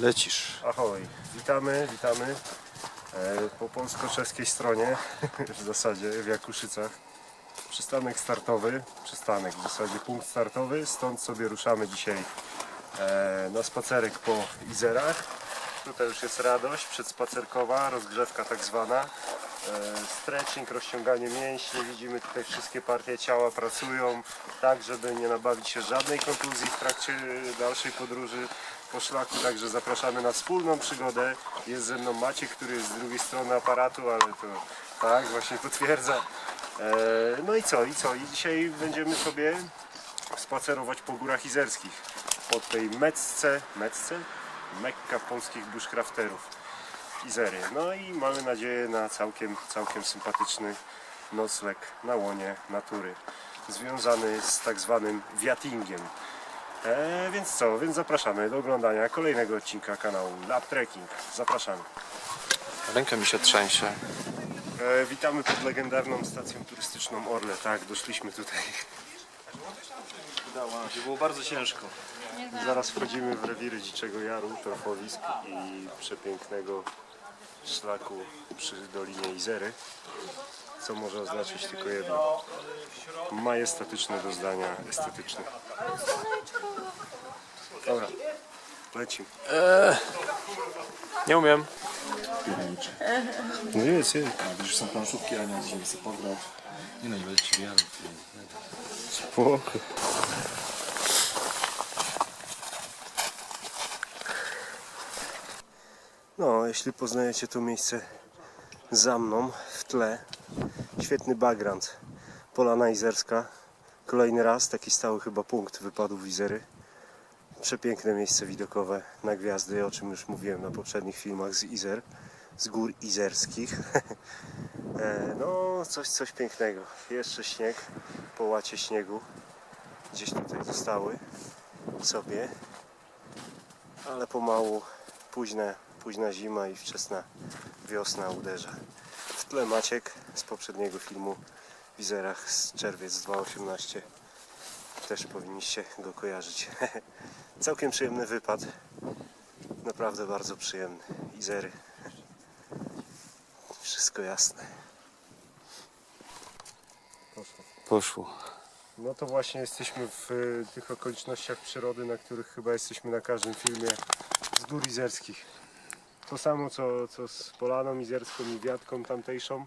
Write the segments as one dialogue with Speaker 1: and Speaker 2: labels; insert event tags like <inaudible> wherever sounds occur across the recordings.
Speaker 1: Lecisz.
Speaker 2: Ahoj, witamy, witamy e, po polsko-czeskiej stronie, <laughs> w zasadzie w Jakuszycach. Przystanek startowy, przystanek w zasadzie punkt startowy, stąd sobie ruszamy dzisiaj e, na spacerek po Izerach. Tutaj już jest radość przedspacerkowa, rozgrzewka tak zwana. E, stretching, rozciąganie mięśni, widzimy tutaj wszystkie partie ciała pracują tak, żeby nie nabawić się żadnej kontuzji w trakcie dalszej podróży po szlaku, także zapraszamy na wspólną przygodę. Jest ze mną Maciek, który jest z drugiej strony aparatu, ale to tak, właśnie potwierdza. E, no i co, i co? I dzisiaj będziemy sobie spacerować po górach izerskich. Po tej Mecce, Mecce? Mekka polskich bushcrafterów. Izery. No i mamy nadzieję na całkiem, całkiem sympatyczny nocleg na łonie natury. Związany z tak zwanym wiatingiem. E, więc co, więc zapraszamy do oglądania kolejnego odcinka kanału Lab Trekking. Zapraszamy.
Speaker 1: Ręka mi się trzęsie.
Speaker 2: E, witamy pod legendarną stacją turystyczną Orle. Tak, doszliśmy tutaj.
Speaker 3: Udało nam się, było bardzo ciężko.
Speaker 2: Zaraz wchodzimy w rewiry Dziczego Jaru, torfowisk i przepięknego szlaku przy Dolinie Izery. Co może oznaczać tylko jedno. Majestatyczne doznania estetyczne. Dobra, lecimy.
Speaker 1: Nie umiem.
Speaker 2: No jest, jest.
Speaker 3: A, widzisz, są planszówki, a nie żeby sobie pograć. Nie no, nie będę ci wiarł.
Speaker 2: Spoko. No, jeśli poznajecie to miejsce za mną, w tle, świetny background. Polana Izerska. Kolejny raz, taki stały chyba punkt wypadów Izery. Przepiękne miejsce widokowe na gwiazdy, o czym już mówiłem na poprzednich filmach z Izer, z gór izerskich. <laughs> E, No, coś, coś pięknego. Jeszcze śnieg, połacie śniegu gdzieś tutaj zostały sobie, ale pomału późna, późna zima i wczesna wiosna uderza. W tle Maciek z poprzedniego filmu w Izerach z czerwiec 2018. Też powinniście go kojarzyć. <laughs> Całkiem przyjemny wypad. Naprawdę bardzo przyjemny. Izery. Wszystko jasne. Poszło.
Speaker 1: Poszło.
Speaker 2: No to właśnie jesteśmy w y, tych okolicznościach przyrody, na których chyba jesteśmy na każdym filmie z gór izerskich. To samo co, co z Polaną Izerską i Wiatką tamtejszą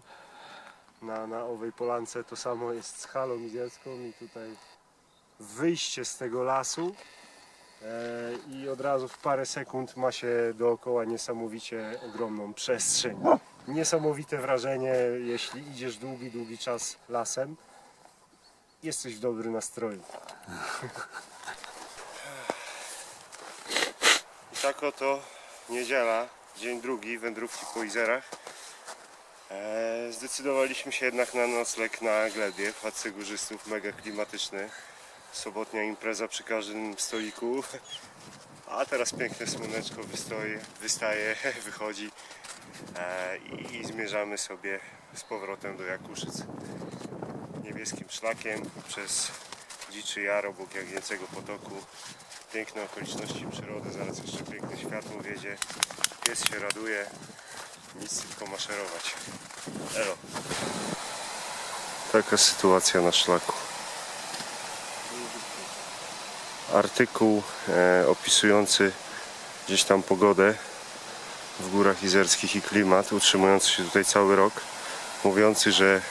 Speaker 2: na, na owej Polance, to samo jest z Halą Izerską i tutaj wyjście z tego lasu e, i od razu w parę sekund ma się dookoła niesamowicie ogromną przestrzeń. Niesamowite wrażenie, jeśli idziesz długi, długi czas lasem jesteś w dobrym nastroju. I tak oto niedziela, dzień drugi, wędrówki po Izerach. Eee, zdecydowaliśmy się jednak na nocleg na glebie w chatce górzystów, mega klimatyczny. Sobotnia impreza przy każdym stoliku. A teraz piękne słoneczko wystoje, wystaje, <laughs> wychodzi eee, i, i zmierzamy sobie z powrotem do Jakuszyc niebieskim szlakiem przez Dziczy Jar obok Jagnięcego Potoku. Piękne okoliczności przyrody, zaraz jeszcze piękne światło wiedzie. Pies się raduje, nic tylko maszerować. Elo. Taka sytuacja na szlaku. Artykuł e, opisujący gdzieś tam pogodę w górach izerskich i klimat, utrzymujący się tutaj cały rok, mówiący, że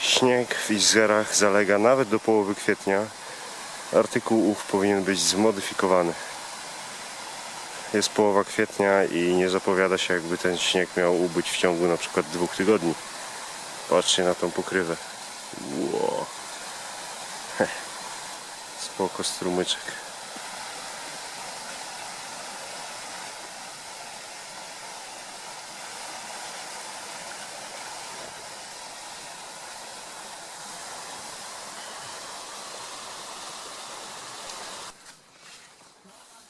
Speaker 2: Śnieg w Izerach zalega nawet do połowy kwietnia. Artykuł ów powinien być zmodyfikowany. Jest połowa kwietnia i nie zapowiada się jakby ten śnieg miał ubyć w ciągu na przykład dwóch tygodni. Patrzcie na tą pokrywę. Heh. Spoko strumyczek.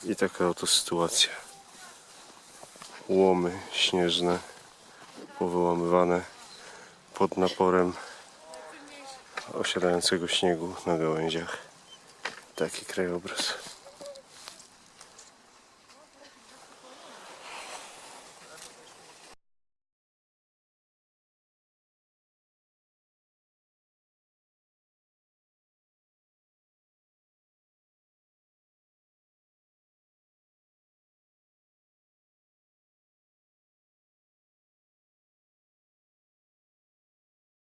Speaker 2: I taka oto sytuacja. Łomy śnieżne, powyłamywane pod naporem osiadającego śniegu na gałęziach. Taki krajobraz.